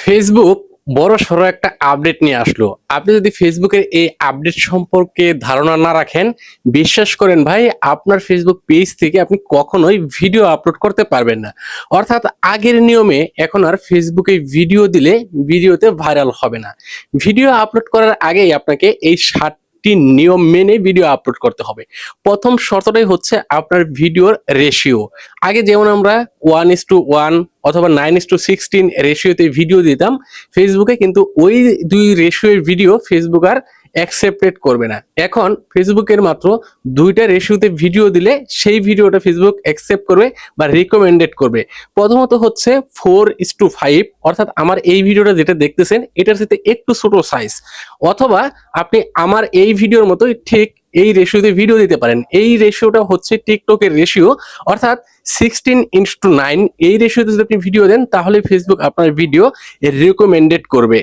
Facebook বড় সড়ো একটা আপডেট নিয়ে আসলো। আপনি যদি ফেসবুকের এই আপডেট সম্পর্কে ধারণা না রাখেন, বিশ্বাস করেন ভাই, আপনার ফেসবুক পেজ থেকে আপনি কখনোই ভিডিও আপলোড করতে পারবেন না। অর্থাৎ আগের নিয়মে এখন আর ফেসবুকে ভিডিও দিলে ভিডিওতে ভাইরাল হবে না। ভিডিও আপলোড করার আগেই আপনাকে এই ষাটটি নিয়ম মেনে ভিডিও আপলোড করতে হবে। প্রথম শর্তটাই হচ্ছে আপনার ভিডিওর রেশিও আগে যেমন আমরা ওয়ান ইস টু ওয়ান অথবা নাইন ইস টু সিক্সটিন রেশিওতে ভিডিও দিতাম ফেসবুকে কিন্তু ওই দুই রেশিওর ভিডিও ফেসবুক আর অ্যাকসেপ্টেড করবে না। এখন ফেসবুকের মাত্র দুইটা রেশিওতে ভিডিও দিলে সেই ভিডিওটা ফেসবুক অ্যাকসেপ্ট করবে বা রিকমেন্ডেড করবে। প্রথমত হচ্ছে ফোর ইস টু ফাইভ অর্থাৎ আমার এই ভিডিওটা যেটা দেখতেছেন, এটার সাথে একটু ছোট সাইজ অথবা আপনি আমার এই ভিডিওর মতোই ঠিক এই রেশিওতে ভিডিও দিতে পারেন। এই রেশিওটা হচ্ছে টিকটকের রেশিও অর্থাৎ সিক্সটিন ইন্স টু নাইন এই রেশিওতে যদি আপনি ভিডিও দেন, তাহলে ফেসবুক আপনার ভিডিও রিকমেন্ডেড করবে।